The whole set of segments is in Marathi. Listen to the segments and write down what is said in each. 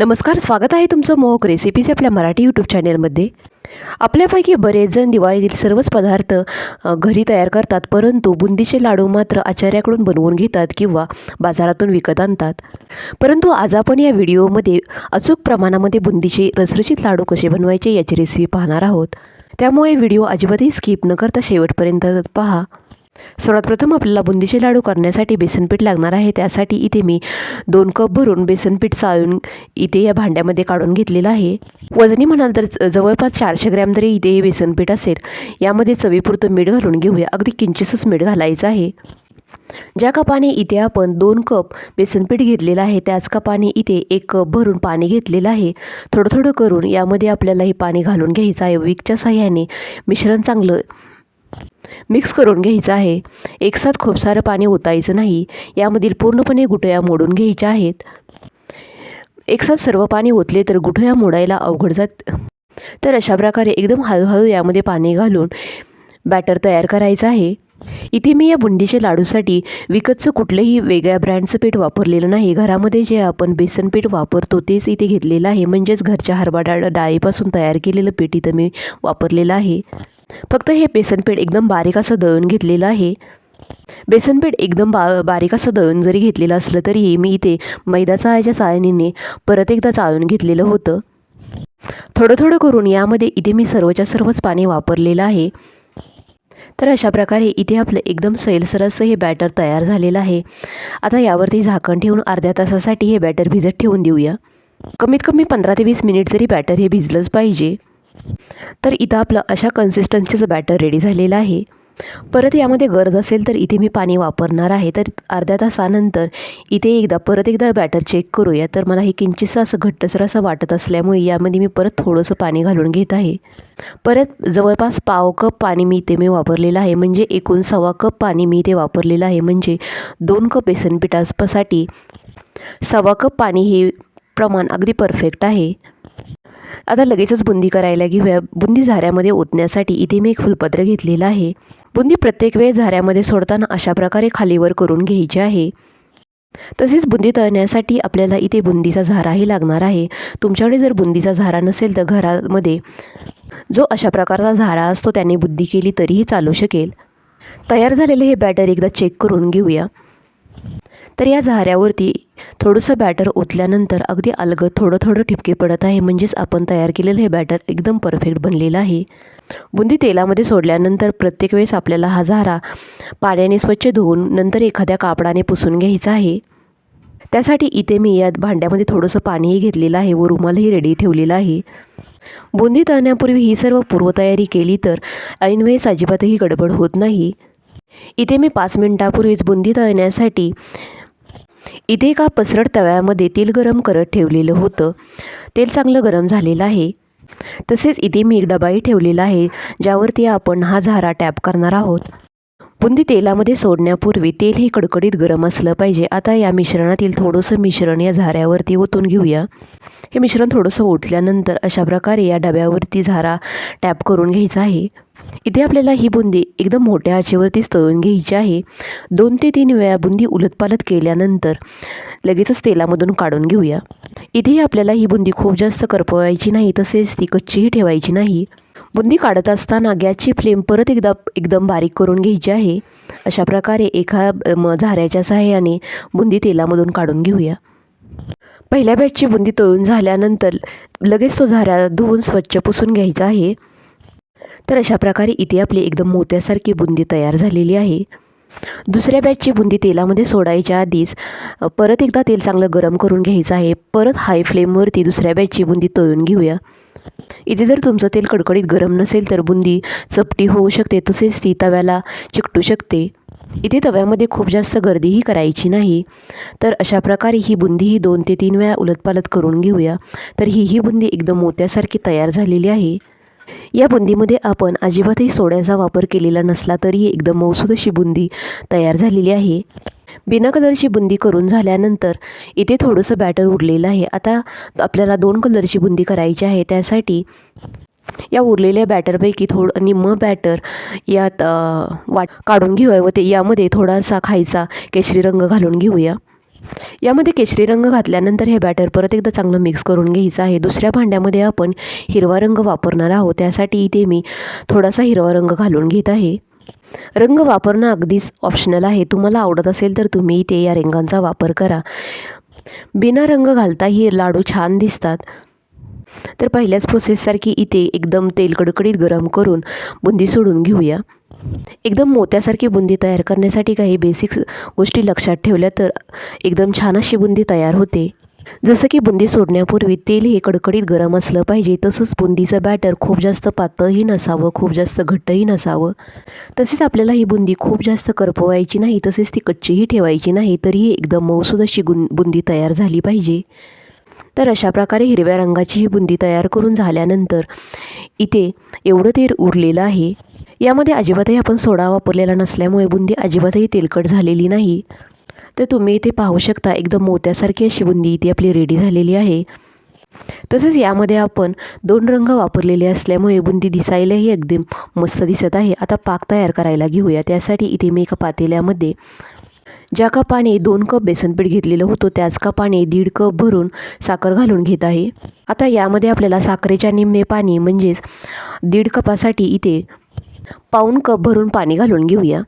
नमस्कार स्वागत आहे तुमचं मोहक रेसिपीज आपल्या मराठी यूट्यूब चॅनेलमध्ये आपल्यापैकी बरेच जण दिवाळीतील सर्वच पदार्थ घरी तयार करतात परंतु बुंदीचे लाडू मात्र आचार्याकडून बनवून घेतात किंवा बाजारातून विकत आणतात. परंतु आज आपण या व्हिडिओमध्ये अचूक प्रमाणामध्ये बुंदीचे रसरशीत लाडू कसे बनवायचे याची रेसिपी पाहणार आहोत. त्यामुळे व्हिडिओ अजिबातही स्किप न करता शेवटपर्यंत पहा. सर्वात प्रथम आपल्याला बुंदीचे लाडू करण्यासाठी बेसनपीठ लागणार आहे. त्यासाठी इथे मी दोन कप भरून बेसनपीठ चाळून इथे या भांड्यामध्ये काढून घेतलेलं आहे. वजनी म्हणाल तर जवळपास चारशे ग्रॅम तरी इथे हे बेसनपीठ असेल. यामध्ये चवीपुरतं मीठ घालून घेऊया. अगदी किंचितच मीठ घालायचं आहे. ज्या कपाने इथे आपण दोन कप बेसनपीठ घेतलेलं आहे त्याच कपाने इथे एक कप भरून पाणी घेतलेलं आहे. थोडं थोडं करून यामध्ये आपल्याला हे पाणी घालून घ्यायचं आहे. विकच्या साह्याने मिश्रण चांगलं मिक्स करून घ्यायचं आहे. एकसाथ खूप सारं पाणी ओतायचं नाही. यामधील पूर्णपणे गुटया मोडून घ्यायच्या आहेत. एकसाथ सर्व पाणी ओतले तर गुठया मोडायला अवघड जात. तर अशा प्रकारे एकदम हळूहळू यामध्ये पाणी घालून बॅटर तयार करायचं आहे. इथे मी या बुंदीच्या लाडूसाठी विकतचं कुठलंही वेगळ्या ब्रँडचं पीठ वापरलेलं नाही. घरामध्ये जे आपण बेसन पीठ वापरतो तेच इथे घेतलेलं आहे. म्हणजेच घरच्या हरभरा डाळ डाळीपासून तयार केलेलं पीठ इथं मी वापरलेलं आहे. फक्त हे बेसन पीठ एकदम बारीक असं दळून घेतलेलं आहे. बेसनपीठ एकदम बा बारीक असं दळून जरी घेतलेलं असलं तरीही मी इथे मैदा चाळायच्या चाळणीने परत एकदा चाळून घेतलेलं होतं. थोडं थोडं करून यामध्ये इथे मी सर्वच्या सर्वच पाणी वापरलेलं आहे. तर अशा प्रकारे इथे आपलं एकदम सैलसर असं हे बॅटर तयार झालेलं आहे. आता यावरती झाकण ठेवून अर्ध्या तासासाठी हे बॅटर भिजत ठेवून देऊया. कमीत कमी पंधरा ते वीस मिनिट तरी बॅटर हे भिजलंच पाहिजे. तर इथं आपलं अशा कन्सिस्टन्सीचं बॅटर रेडी झालेलं आहे. परत यामध्ये गरज असेल तर इथे मी पाणी वापरणार आहे. तर अर्ध्या तासानंतर इथे एकदा परत एकदा बॅटर चेक करूया. तर मला हे किंचितसं असं घट्टसर असं वाटत असल्यामुळे यामध्ये मी परत थोडंसं पाणी घालून घेत आहे. परत जवळपास पाव कप पाणी मी इथे मी वापरलेलं आहे. म्हणजे एकूण सव्वा कप पाणी मी इथे वापरलेलं आहे. म्हणजे दोन कप बेसन पिठासाठी सव्वा कप पाणी हे प्रमाण अगदी परफेक्ट आहे. आता लगेचच बुंदी करायला घेऊया. बुंदी झाऱ्यामध्ये ओतण्यासाठी इथे मी एक फुलपत्र घेतलेलं आहे. बुंदी प्रत्येक वेळ झाऱ्यामध्ये सोडताना अशा प्रकारे खालीवर करून घ्यायची आहे. तसेच बुंदी तळण्यासाठी आपल्याला इथे बुंदीचा झाराही लागणार आहे. तुमच्याकडे जर बुंदीचा झारा नसेल तर घरामध्ये जो अशा प्रकारचा झारा असतो त्याने बुद्धी केली तरीही चालू शकेल. तयार झालेले हे बॅटर एकदा चेक करून घेऊया. तर या झाऱ्यावरती थोडंसं बॅटर ओतल्यानंतर अगदी अलगद थोडं थोडं ठिपके पडत आहे. म्हणजेच आपण तयार केलेलं हे बॅटर एकदम परफेक्ट बनलेलं आहे. बुंदी तेलामध्ये सोडल्यानंतर प्रत्येक वेळेस आपल्याला हा झारा पाण्याने स्वच्छ धुवून नंतर एखाद्या कापडाने पुसून घ्यायचा आहे. त्यासाठी इथे मी या भांड्यामध्ये थोडंसं पाणीही घेतलेलं आहे व रुमालही रेडी ठेवलेला आहे. बुंदी तळण्यापूर्वी ही सर्व पूर्वतयारी केली तर ऐनवेळेस अजिबातही गडबड होत नाही. इथे मी पाच मिनटापूर्वीच बुंदी तळण्यासाठी इथे एका पसरट तव्यामध्ये तेल गरम करत ठेवलेलं होतं. तेल चांगलं गरम झालेलं आहे. तसेच इथे मी एक डबाही ठेवलेला आहे ज्यावरती आपण हा झारा टॅप करणार आहोत. बुंदी तेलामध्ये सोडण्यापूर्वी तेल हे कडकडीत गरम असलं पाहिजे. आता या मिश्रणातील थोडंसं मिश्रण या झाऱ्यावरती ओतून घेऊया. हे मिश्रण थोडंसं ओतल्यानंतर अशा प्रकारे या डब्यावरती झारा टॅप करून घ्यायचा आहे. इथे आपल्याला ही बुंदी एकदम मोठ्या आचेवरतीच तळून घ्यायची आहे. दोन ते तीन वेळा बुंदी उलटपालट केल्यानंतर लगेचच तेलामधून काढून घेऊया. इथेही आपल्याला ही बुंदी खूप जास्त करपवायची नाही तसेच ती कच्चीही ठेवायची नाही. बुंदी काढत असताना गॅसची फ्लेम परत एकदा एकदम बारीक करून घ्यायची आहे. अशा प्रकारे एका म, झाऱ्याच्या सहाय्याने बुंदी तेलामधून काढून घेऊया. पहिल्या बॅचची बुंदी तळून झाल्यानंतर लगेच तो झाऱ्या धुवून स्वच्छ पुसून घ्यायचा आहे. तर अशा प्रकारे इथे आपली एकदम मोत्यासारखी बुंदी तयार झालेली आहे. दुसऱ्या बॅचची बुंदी तेलामध्ये सोडायच्या आधीच परत एकदा तेल चांगलं गरम करून घ्यायचं आहे. परत हाय फ्लेमवरती दुसऱ्या बॅचची बुंदी तळून घेऊया. इथे जर तुमचं तेल कडकडीत गरम नसेल तर बुंदी चपटी होऊ शकते तसेच ती तव्याला चिकटू शकते. इथे तव्यामध्ये खूप जास्त गर्दीही करायची नाही. तर अशा प्रकारे ही बुंदी ही दोन ते तीन वेळा उलटपालट करून घेऊया. तर ही ही बुंदी एकदम मोत्यासारखी तयार झालेली आहे. या बुंदीमध्ये आपण अजिबातही सोड्याचा वापर केलेला नसला तरीही एकदम मौसूद अशी बुंदी तयार झालेली आहे. बिना कलरची बुंदी करून झाल्यानंतर इथे थोडंसं बॅटर उरलेलं आहे. आता आपल्याला दोन कलरची बुंदी करायची आहे. त्यासाठी या उरलेल्या बॅटरपैकी थोडं निम्म बॅटर यात वाट काढून घेऊया व ते यामध्ये थोडासा खायचा केशरी रंग घालून घेऊया. यामध्ये केशरी रंग घातल्यानंतर हे बॅटर परत एकदा चांगलं मिक्स करून घ्यायचं आहे. दुसऱ्या भांड्यामध्ये आपण हिरवा रंग वापरणार आहोत. त्यासाठी इथे मी थोडासा हिरवा रंग घालून घेत आहे. रंग वापरणं अगदीच ऑप्शनल आहे. तुम्हाला आवडत असेल तर तुम्ही इथे या रंगांचा वापर करा. बिना रंग घालता हे लाडू छान दिसतात. तर पहिल्याच प्रोसेससारखी इथे एकदम तेल कडकडीत गरम करून बुंदी सोडून घेऊया. एकदम मोत्यासारखी बुंदी तयार करण्यासाठी काही बेसिक्स गोष्टी लक्षात ठेवल्या तर एकदम छान अशी बुंदी तयार होते. जसं की बुंदी सोडण्यापूर्वी तेल हे कडकडीत गरम असलं पाहिजे तसंच बुंदीचं बॅटर खूप जास्त पातळही नसावं खूप जास्त घट्टही नसावं. तसेच आपल्याला ही बुंदी खूप जास्त करपवायची नाही तसेच ती कच्चीही ठेवायची नाही तरीही एकदम मौसूद अशी गुं बुंदी तयार झाली पाहिजे. तर अशा प्रकारे हिरव्या रंगाची ही बुंदी तयार करून झाल्यानंतर इथे एवढं तेल उरलेलं आहे. यामध्ये अजिबातही आपण सोडा वापरलेला नसल्यामुळे बुंदी अजिबातही तेलकट झालेली नाही. तर तुम्ही इथे पाहू शकता एकदम मोत्यासारखी अशी बुंदी इथे आपली रेडी झालेली आहे. तसेच यामध्ये आपण दोन रंग वापरलेले असल्यामुळे बुंदी दिसायलाही एकदम मस्त दिसत आहे. आता पाक तयार करायला घेऊया. त्यासाठी इथे मी एका पातेल्यामध्ये ज्या कपाने दोन कप बेसनपीठ घेतलेलं होतं त्याच कपाने दीड कप भरून साखर घालून घेत आहे. आता यामध्ये आपल्याला साखरेच्या निम्मे पाणी म्हणजेच दीड कपासाठी इथे पाऊण कप भरून पाणी घालून घेऊया.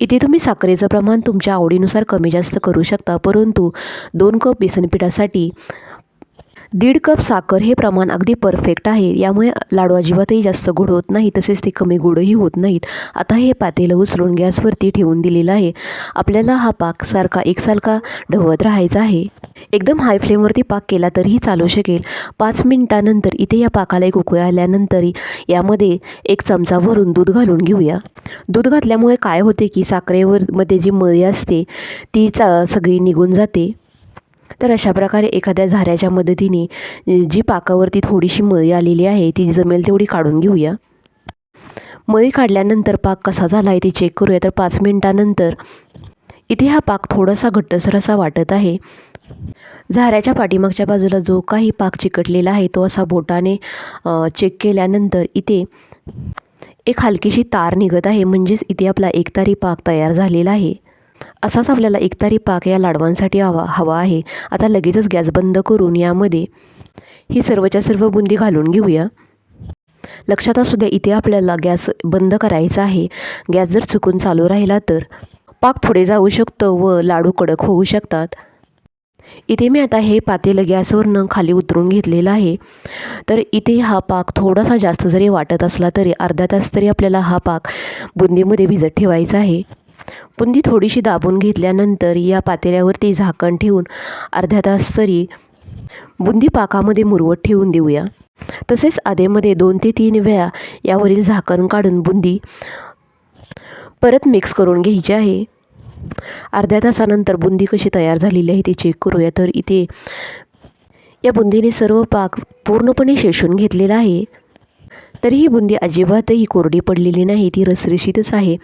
इथे तुम्ही साखरेचं प्रमाण तुमच्या आवडीनुसार कमी जास्त करू शकता परंतु दोन कप बेसनपिठासाठी दीड कप साखर हे प्रमाण अगदी परफेक्ट आहे. यामुळे लाडू अजिबातही जास्त गोड होत नाही तसेच ते कमी गोडही होत नाहीत. आता हे पातेलं उचलून गॅसवरती ठेवून दिलेलं आहे. आपल्याला हा पाक सारखा एकसारखा ढवत राहायचा आहे. एकदम हाय फ्लेमवरती पाक केला तरीही चालू शकेल. पाच मिनटानंतर इथे या पाकाला एक उकळी आल्यानंतर यामध्ये एक चमचा भरून दूध घालून घेऊया. दूध घातल्यामुळे काय होते की साखरेवर मध्ये जी मळी असते ती चा सगळी निघून जाते. तर अशा प्रकारे एखाद्या झाऱ्याच्या मदतीने जी पाकावरती थोडीशी मळी आलेली आहे ती जमेल तेवढी काढून घेऊया. मळी काढल्यानंतर पाक कसा झाला आहे ते चेक करूया. तर पाच मिनटानंतर इथे हा पाक थोडासा घट्टसर असा वाटत आहे. झाऱ्याच्या पाठीमागच्या बाजूला जो काही पाक चिकटलेला आहे तो असा बोटाने चेक केल्यानंतर इथे एक हलकीशी तार निघत आहे. म्हणजेच इथे आपला एकतारी पाक तयार झालेला आहे. असाच आपल्याला एकतारी पाक या लाडवांसाठी हवा हवा आहे. आता लगेचच गॅस बंद करून यामध्ये ही सर्वच्या सर्व बुंदी घालून घेऊया. लक्षात असू द्या इथे आपल्याला गॅस बंद करायचा आहे. गॅस जर चुकून चालू राहिला तर पाक पुढे जाऊ शकतो व लाडू कडक होऊ शकतात. इथे मी आता हे पातेलं गॅसवरनं खाली उतरून घेतलेलं आहे. तर इथे हा पाक थोडासा जास्त जरी वाटत असला तरी अर्धा तास तरी आपल्याला हा पाक बुंदीमध्ये भिजत ठेवायचा आहे. बुंदी थोडीशी दाबून घेतल्यानंतर या पातेल्यावरती झाकण ठेवून अर्ध्या तास तरी बुंदी पाकामध्ये मुरवत ठेवून देऊया. तसेच आधेमध्ये दोन ते तीन वेळा यावरील झाकण काढून बुंदी परत मिक्स करून घ्यायची आहे. अर्ध्या तासानंतर बुंदी कशी तयार झालेली आहे ती चेक करूया. तर इथे या बुंदीने सर्व पाक पूर्णपणे शेषून घेतलेला आहे. तरी ही बुंदी अजिबातही कोरडी पडलेली नाही ती रसरशीतच आहे.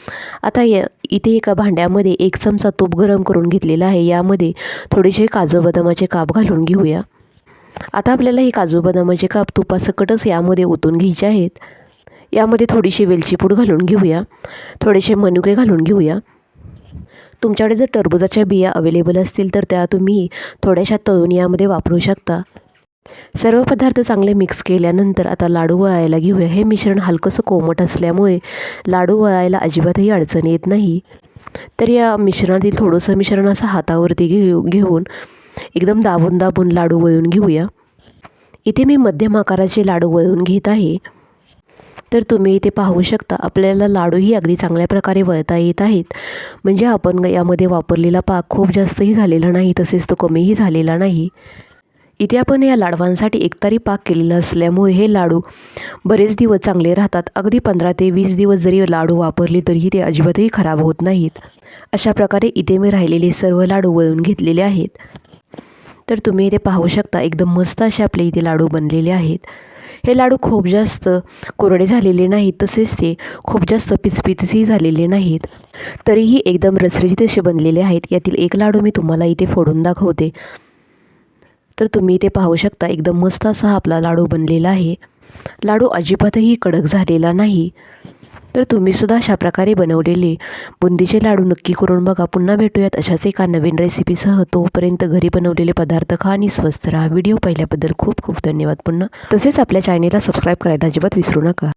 आता या इथे एका भांड्यामध्ये एक चमचा तूप गरम करून घेतलेला आहे यामध्ये थोडेसे काजू बदामाचे काप घालून घेऊया. आता आपल्याला हे काजू बदामाचे काप तुपासकटच यामध्ये ओतून घ्यायचे आहेत. यामध्ये थोडीशी वेलची पूड घालून घेऊया. थोडेसे मनुके घालून घेऊया. तुमच्याकडे जर टरबुजाच्या बिया अवेलेबल असतील तर त्या तुम्ही थोड्याशा तळून यामध्ये वापरू शकता. सर्व पदार्थ चांगले मिक्स केल्यानंतर आता लाडू वळायला घेऊया. हे मिश्रण हलकंसं कोमट असल्यामुळे लाडू वळायला अजिबातही अडचण येत नाही. तर या मिश्रणातील थोडंसं मिश्रण असं हातावरती घेऊ घेऊन एकदम दाबून दाबून लाडू वळून घेऊया. इथे मी मध्यम आकाराचे लाडू वळून घेत आहे. तर तुम्ही इथे पाहू शकता आपल्याला लाडूही अगदी चांगल्या प्रकारे वळता येत आहेत. म्हणजे आपण यामध्ये वापरलेला पाक खूप जास्तही झालेला नाही तसेच तो कमीही झालेला नाही. इथे आपण या लाडवांसाठी एकतारी पाक केलेला असल्यामुळे हे लाडू बरेच दिवस चांगले राहतात. अगदी पंधरा ते वीस दिवस जरी लाडू वापरले तरीही ते अजिबातही खराब होत नाहीत. अशा प्रकारे इथे मी राहिलेले सर्व लाडू वळून घेतलेले आहेत. तर तुम्ही इथे पाहू शकता एकदम मस्त असे आपले इथे लाडू बनलेले आहेत. हे लाडू खूप जास्त कोरडे झालेले नाहीत तसेच ते खूप जास्त पिचपिचही झालेले नाहीत. तरीही एकदम रसरशीत असे बनलेले आहेत. यातील एक लाडू मी तुम्हाला इथे फोडून दाखवते. तर तुम्ही ते पाहू शकता एकदम मस्त असा आपला लाडू बनलेला आहे. लाडू अजिबातही कडक झालेला नाही. तर तुम्हीसुद्धा अशा प्रकारे बनवलेले बुंदीचे लाडू नक्की करून बघा. पुन्हा भेटूयात अशाच एका नवीन रेसिपीसह तोपर्यंत घरी बनवलेले पदार्थ खा आणि स्वस्त राहा. व्हिडिओ पाहिल्याबद्दल खूप खूप धन्यवाद पुन्हा. तसेच आपल्या चॅनेलला सबस्क्राईब करायला अजिबात विसरू नका.